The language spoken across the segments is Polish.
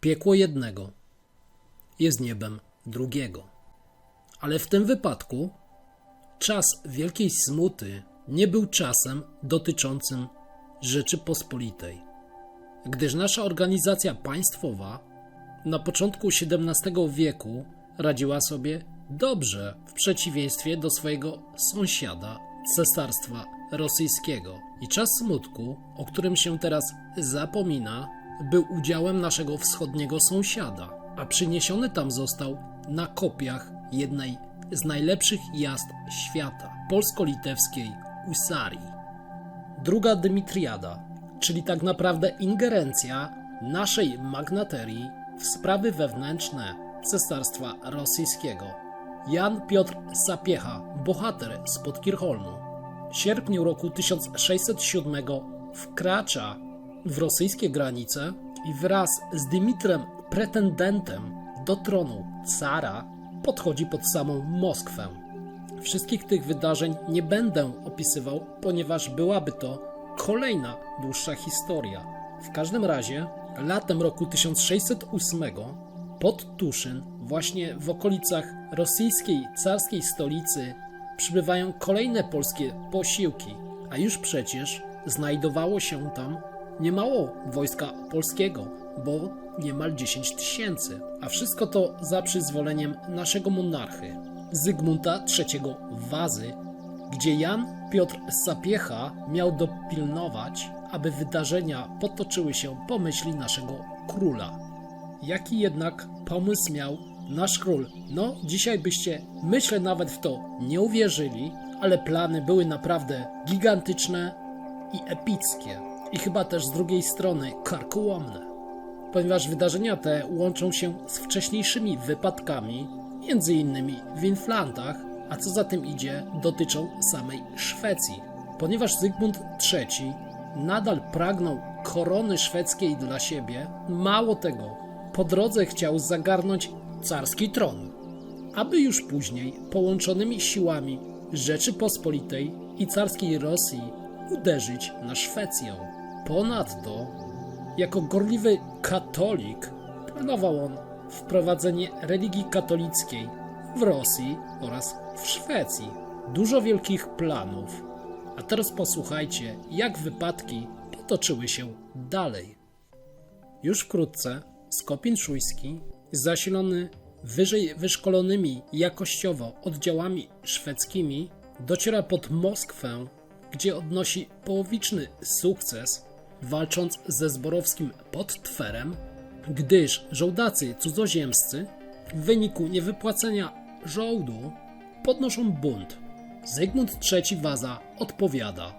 Piekło jednego jest niebem drugiego. Ale w tym wypadku czas wielkiej smuty nie był czasem dotyczącym Rzeczypospolitej, gdyż nasza organizacja państwowa na początku XVII wieku radziła sobie dobrze w przeciwieństwie do swojego sąsiada, cesarstwa rosyjskiego. I czas smutku, o którym się teraz zapomina, był udziałem naszego wschodniego sąsiada, a przyniesiony tam został na kopiach jednej z najlepszych jazd świata polsko-litewskiej Usarii. Druga Dymitriada, czyli tak naprawdę ingerencja naszej magnaterii w sprawy wewnętrzne Cesarstwa Rosyjskiego. Jan Piotr Sapiecha, bohater spod Kirchholmu, w sierpniu roku 1607 wkracza w rosyjskie granice i wraz z Dymitrem pretendentem do tronu cara podchodzi pod samą Moskwę. Wszystkich tych wydarzeń nie będę opisywał, ponieważ byłaby to kolejna dłuższa historia. W każdym razie, latem roku 1608 pod Tuszyn, właśnie w okolicach rosyjskiej carskiej stolicy, przybywają kolejne polskie posiłki, a już przecież znajdowało się tam niemało wojska polskiego, bo niemal 10 tysięcy, a wszystko to za przyzwoleniem naszego monarchy, Zygmunta III Wazy, gdzie Jan Piotr Sapiecha miał dopilnować, aby wydarzenia potoczyły się po myśli naszego króla. Jaki jednak pomysł miał nasz król? No, dzisiaj byście, myślę, nawet w to nie uwierzyli, ale plany były naprawdę gigantyczne i epickie, i chyba też z drugiej strony karkołomne ponieważ wydarzenia te łączą się z wcześniejszymi wypadkami, innymi w Inflantach, a co za tym idzie, dotyczą samej Szwecji. Ponieważ Zygmunt III nadal pragnął korony szwedzkiej dla siebie, mało tego, po drodze chciał zagarnąć carski tron, aby już później połączonymi siłami Rzeczypospolitej i carskiej Rosji uderzyć na Szwecję. Ponadto jako gorliwy katolik planował on wprowadzenie religii katolickiej w Rosji oraz w Szwecji. Dużo wielkich planów. A teraz posłuchajcie, jak wypadki potoczyły się dalej. Już wkrótce Skopin Szujski, zasilony wyżej wyszkolonymi jakościowo oddziałami szwedzkimi, dociera pod Moskwę, gdzie odnosi połowiczny sukces walcząc ze Zborowskim pod Twerem, gdyż żołdacy cudzoziemscy w wyniku niewypłacenia żołdu podnoszą bunt. Zygmunt III Waza odpowiada,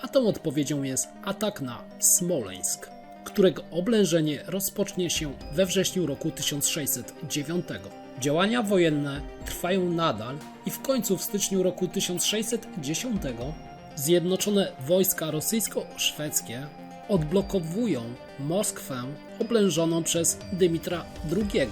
a tą odpowiedzią jest atak na Smoleńsk, którego oblężenie rozpocznie się we wrześniu roku 1609. Działania wojenne trwają nadal i w końcu w styczniu roku 1610 Zjednoczone wojska rosyjsko-szwedzkie odblokowują Moskwę oblężoną przez Dymitra II,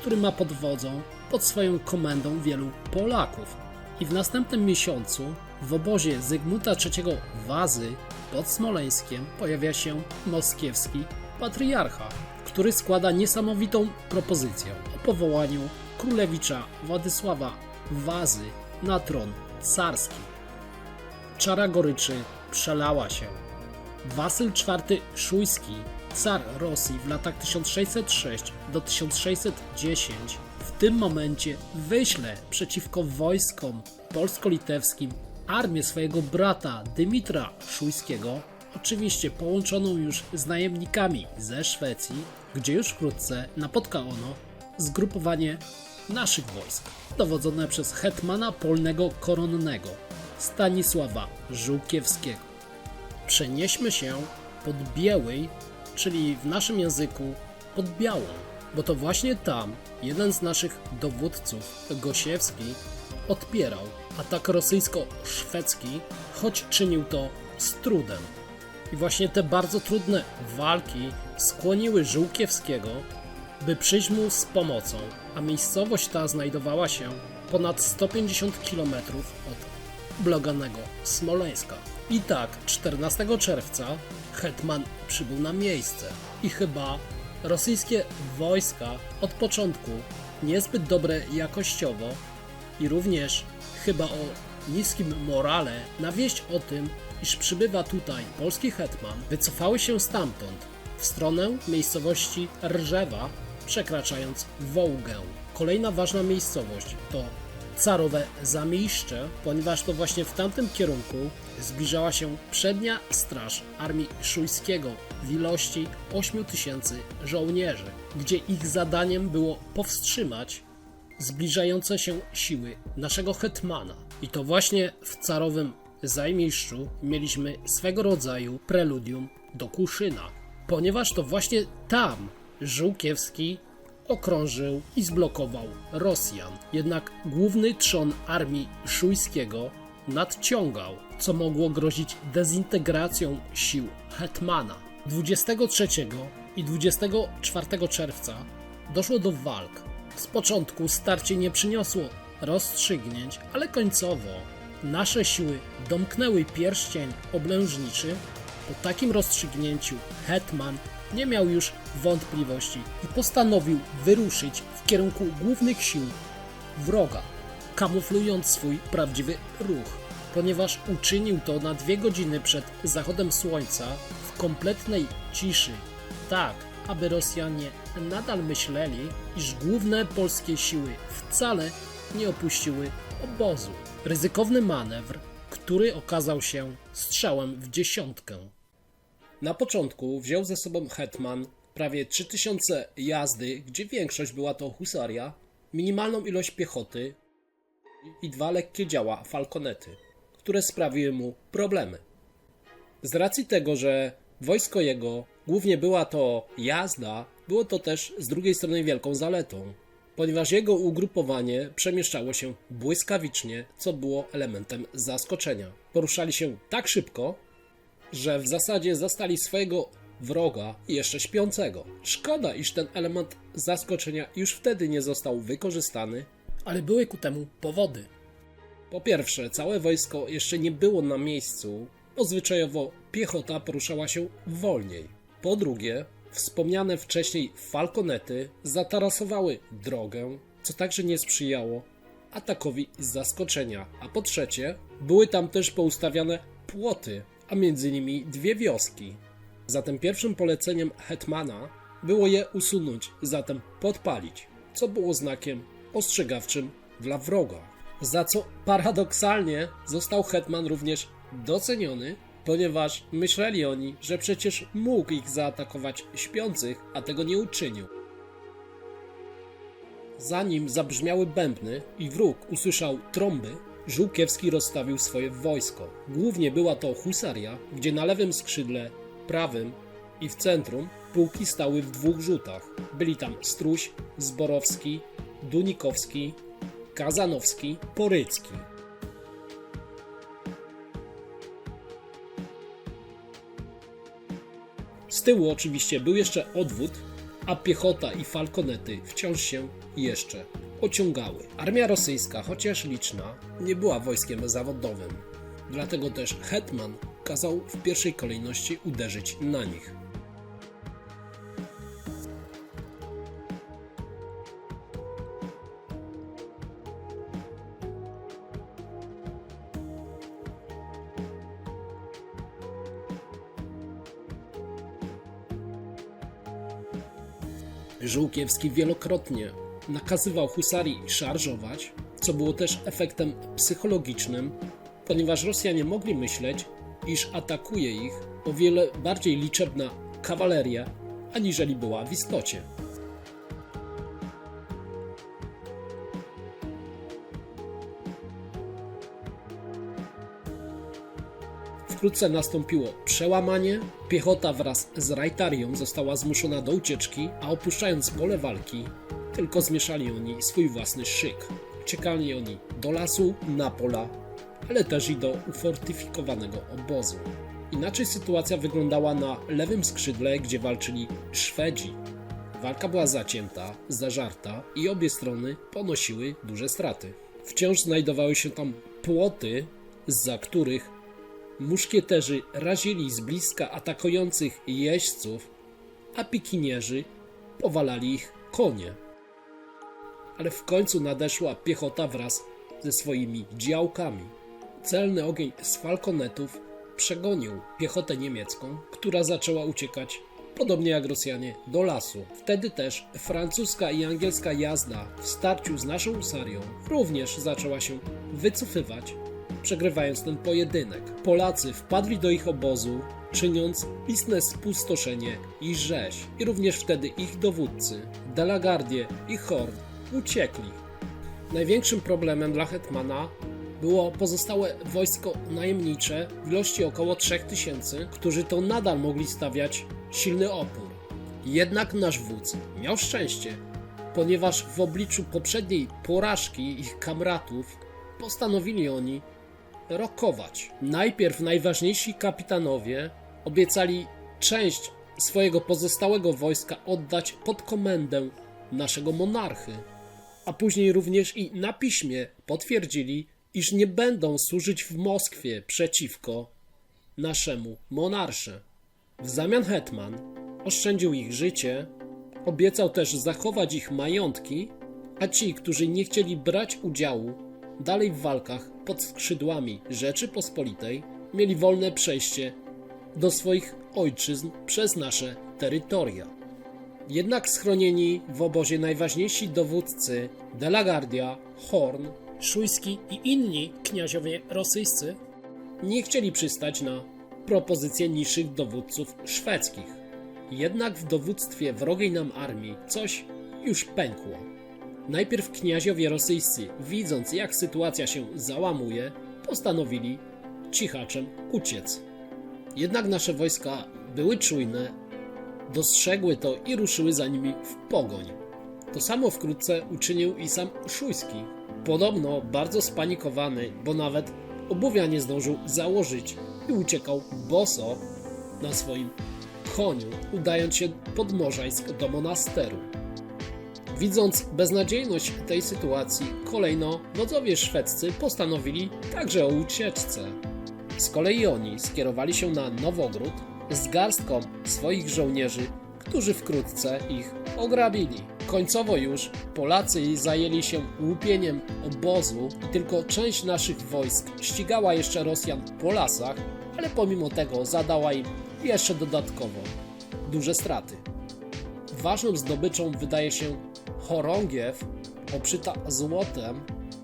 który ma pod wodzą, pod swoją komendą wielu Polaków. I w następnym miesiącu w obozie Zygmunta III Wazy pod Smoleńskiem pojawia się moskiewski patriarcha, który składa niesamowitą propozycję o powołaniu królewicza Władysława Wazy na tron carski. Czara goryczy przelała się. Wasyl IV Szujski, car Rosji w latach 1606 do 1610, w tym momencie wyśle przeciwko wojskom polsko-litewskim armię swojego brata Dymitra Szujskiego, oczywiście połączoną już z najemnikami ze Szwecji, gdzie już wkrótce napotka ono zgrupowanie naszych wojsk, dowodzone przez hetmana polnego koronnego Stanisława Żółkiewskiego. Przenieśmy się pod Białej, czyli w naszym języku pod Białą, bo to właśnie tam jeden z naszych dowódców, Gosiewski, odpierał atak rosyjsko-szwedzki, choć czynił to z trudem. I właśnie te bardzo trudne walki skłoniły Żółkiewskiego, by przyjść mu z pomocą, a miejscowość ta znajdowała się ponad 150 km od bloganego Smoleńska. I tak 14 czerwca Hetman przybył na miejsce i chyba Rosyjskie wojska od początku niezbyt dobre jakościowo i również chyba o niskim morale na wieść o tym, iż przybywa tutaj polski hetman, wycofały się stamtąd w stronę miejscowości Rżewa, przekraczając Wołgę. Kolejna ważna miejscowość to Carowe Zamiejszcze, ponieważ to właśnie w tamtym kierunku zbliżała się przednia straż armii szujskiego w ilości 8 tysięcy żołnierzy, gdzie ich zadaniem było powstrzymać zbliżające się siły naszego hetmana. I to właśnie w carowym Zajmieszczu mieliśmy swego rodzaju preludium do Kuszyna, ponieważ to właśnie tam Żółkiewski okrążył i zblokował Rosjan. Jednak główny trzon armii szujskiego nadciągał, co mogło grozić dezintegracją sił hetmana. 23 i 24 czerwca doszło do walk. Z początku starcie nie przyniosło rozstrzygnięć, ale końcowo nasze siły domknęły pierścień oblężniczy. Po takim rozstrzygnięciu hetman nie miał już wątpliwości i postanowił wyruszyć w kierunku głównych sił wroga, kamuflując swój prawdziwy ruch, ponieważ uczynił to na dwie godziny przed zachodem słońca w kompletnej ciszy, tak aby Rosjanie nadal myśleli, iż główne polskie siły wcale nie opuściły obozu. Ryzykowny manewr, który okazał się strzałem w dziesiątkę. Na początku wziął ze sobą hetman prawie 3000 jazdy, gdzie większość była to husaria, minimalną ilość piechoty i dwa lekkie działa falkonety, które sprawiły mu problemy. Z racji tego, że wojsko jego głównie była to jazda, było to też z drugiej strony wielką zaletą, ponieważ jego ugrupowanie przemieszczało się błyskawicznie, co było elementem zaskoczenia. Poruszali się tak szybko, że w zasadzie zastali swojego wroga jeszcze śpiącego. Szkoda, iż ten element zaskoczenia już wtedy nie został wykorzystany, ale były ku temu powody. Po pierwsze, całe wojsko jeszcze nie było na miejscu, bo zwyczajowo piechota poruszała się wolniej. Po drugie, wspomniane wcześniej falkonety zatarasowały drogę, co także nie sprzyjało atakowi z zaskoczenia. A po trzecie, były tam też poustawiane płoty, a między nimi dwie wioski. Zatem pierwszym poleceniem hetmana było je usunąć, zatem podpalić, co było znakiem ostrzegawczym dla wroga. Za co paradoksalnie został hetman również doceniony, ponieważ myśleli oni, że przecież mógł ich zaatakować śpiących, a tego nie uczynił. Zanim zabrzmiały bębny i wróg usłyszał trąby, Żółkiewski rozstawił swoje wojsko. Głównie była to husaria, gdzie na lewym skrzydle, prawym i w centrum pułki stały w dwóch rzutach. Byli tam Struś, Zborowski, Dunikowski, Kazanowski, Porycki. Z tyłu oczywiście był jeszcze odwód, a piechota i falkonety wciąż się jeszcze ociągały. Armia rosyjska, chociaż liczna, nie była wojskiem zawodowym. Dlatego też hetman kazał w pierwszej kolejności uderzyć na nich. Żółkiewski wielokrotnie nakazywał husarii szarżować, co było też efektem psychologicznym, ponieważ Rosjanie mogli myśleć, iż atakuje ich o wiele bardziej liczebna kawaleria, aniżeli była w istocie. Wkrótce nastąpiło przełamanie, piechota wraz z rajtarią została zmuszona do ucieczki, a opuszczając pole walki, tylko zmieszali oni swój własny szyk. Uciekali oni do lasu, na pola, ale też i do ufortyfikowanego obozu. Inaczej sytuacja wyglądała na lewym skrzydle, gdzie walczyli Szwedzi. Walka była zacięta, zażarta i obie strony ponosiły duże straty. Wciąż znajdowały się tam płoty, za których muszkieterzy razili z bliska atakujących jeźdźców, a pikinierzy powalali ich konie. Ale w końcu nadeszła piechota wraz ze swoimi działkami. Celny ogień z falkonetów przegonił piechotę niemiecką, która zaczęła uciekać, podobnie jak Rosjanie, do lasu. Wtedy też francuska i angielska jazda w starciu z naszą Usarią również zaczęła się wycofywać, przegrywając ten pojedynek. Polacy wpadli do ich obozu, czyniąc istne spustoszenie i rzeź. I również wtedy ich dowódcy, Delagardie i Horn, uciekli. Największym problemem dla Hetmana było pozostałe wojsko najemnicze w ilości około 3000, którzy to nadal mogli stawiać silny opór. Jednak nasz wódz miał szczęście, ponieważ w obliczu poprzedniej porażki ich kamratów postanowili oni rokować. Najpierw najważniejsi kapitanowie obiecali część swojego pozostałego wojska oddać pod komendę naszego monarchy, a później również i na piśmie potwierdzili, iż nie będą służyć w Moskwie przeciwko naszemu monarsze. W zamian hetman oszczędził ich życie, obiecał też zachować ich majątki, a ci, którzy nie chcieli brać udziału dalej w walkach pod skrzydłami Rzeczypospolitej, mieli wolne przejście do swoich ojczyzn przez nasze terytoria. Jednak schronieni w obozie najważniejsi dowódcy Delagardia, Horn, Szujski i inni kniaziowie rosyjscy nie chcieli przystać na propozycje niższych dowódców szwedzkich. Jednak w dowództwie wrogiej nam armii coś już pękło. Najpierw kniaziowie rosyjscy, widząc jak sytuacja się załamuje, postanowili cichaczem uciec. Jednak nasze wojska były czujne, dostrzegły to i ruszyły za nimi w pogoń. To samo wkrótce uczynił i sam Szujski. Podobno bardzo spanikowany, bo nawet obuwia nie zdążył założyć i uciekał boso na swoim koniu, udając się pod Morzajsk do monasteru. Widząc beznadziejność tej sytuacji, kolejno wodzowie szwedzcy postanowili także o ucieczce. Z kolei oni skierowali się na Nowogród z garstką swoich żołnierzy, którzy wkrótce ich ograbili. Końcowo już Polacy zajęli się łupieniem obozu i tylko część naszych wojsk ścigała jeszcze Rosjan po lasach, ale pomimo tego zadała im jeszcze dodatkowo duże straty. Ważną zdobyczą wydaje się chorągiew obszyta złotem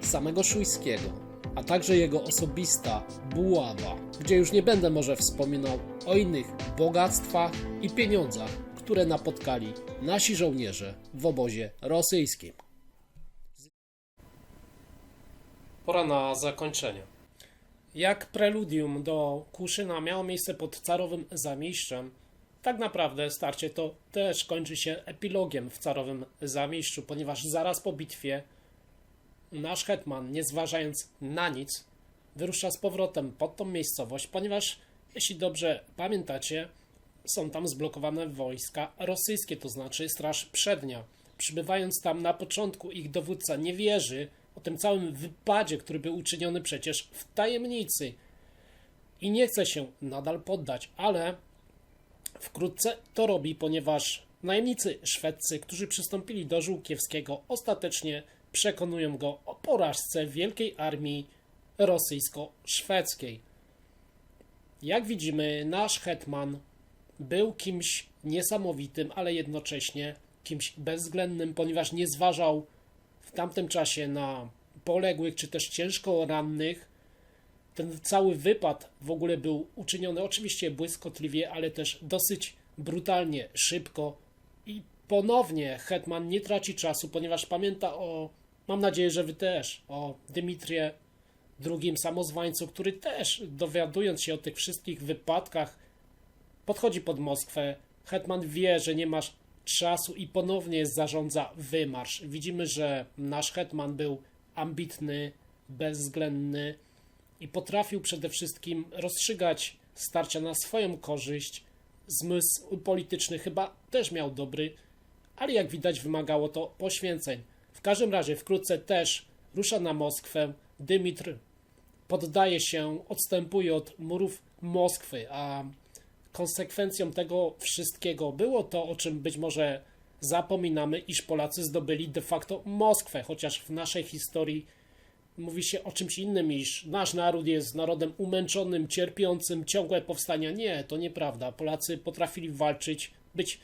samego Szujskiego, a także jego osobista buława, gdzie już nie będę może wspominał o innych bogactwach i pieniądzach, które napotkali nasi żołnierze w obozie rosyjskim. Pora na zakończenie. Jak preludium do Kuszyna miało miejsce pod carowym zamieszczem, tak naprawdę starcie to też kończy się epilogiem w carowym zamieszczu, ponieważ zaraz po bitwie nasz hetman, nie zważając na nic, wyrusza z powrotem pod tą miejscowość, ponieważ jeśli dobrze pamiętacie, są tam zblokowane wojska rosyjskie, to znaczy Straż Przednia. Przybywając tam na początku, ich dowódca nie wierzy o tym całym wypadzie, który był uczyniony przecież w tajemnicy i nie chce się nadal poddać, ale wkrótce to robi, ponieważ najemnicy szwedzcy, którzy przystąpili do Żółkiewskiego, ostatecznie przekonują go o porażce wielkiej armii rosyjsko-szwedzkiej. Jak widzimy, nasz hetman był kimś niesamowitym, ale jednocześnie kimś bezwzględnym, ponieważ nie zważał w tamtym czasie na poległych czy też ciężko rannych. Ten cały wypad w ogóle był uczyniony oczywiście błyskotliwie, ale też dosyć brutalnie, szybko i ponownie Hetman nie traci czasu, ponieważ pamięta o, mam nadzieję, że wy też, o Dymitrie II samozwańcu, który też dowiadując się o tych wszystkich wypadkach podchodzi pod Moskwę. Hetman wie, że nie masz czasu i ponownie zarządza wymarsz. Widzimy, że nasz hetman był ambitny, bezwzględny i potrafił przede wszystkim rozstrzygać starcia na swoją korzyść. Zmysł polityczny chyba też miał dobry, ale jak widać wymagało to poświęceń. W każdym razie wkrótce też rusza na Moskwę. Dymitr poddaje się, odstępuje od murów Moskwy, a konsekwencją tego wszystkiego było to, o czym być może zapominamy, iż Polacy zdobyli de facto Moskwę, chociaż w naszej historii mówi się o czymś innym, iż nasz naród jest narodem umęczonym, cierpiącym, ciągłe powstania. Nie, to nieprawda. Polacy potrafili walczyć, być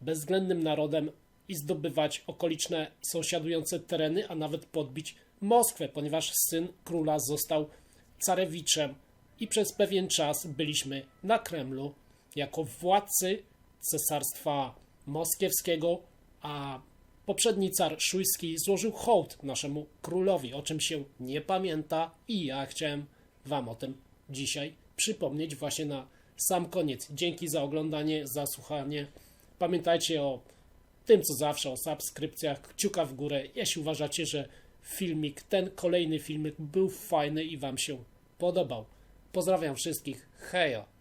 bezwzględnym narodem i zdobywać okoliczne sąsiadujące tereny, a nawet podbić Moskwę, ponieważ syn króla został carewiczem i przez pewien czas byliśmy na Kremlu jako władcy cesarstwa moskiewskiego, a poprzedni car szujski złożył hołd naszemu królowi, o czym się nie pamięta i ja chciałem wam o tym dzisiaj przypomnieć właśnie na sam koniec. Dzięki za oglądanie, za słuchanie. Pamiętajcie o tym, co zawsze, o subskrypcjach, kciuka w górę, jeśli uważacie, że filmik, ten kolejny filmik był fajny i wam się podobał. Pozdrawiam wszystkich. Hejo!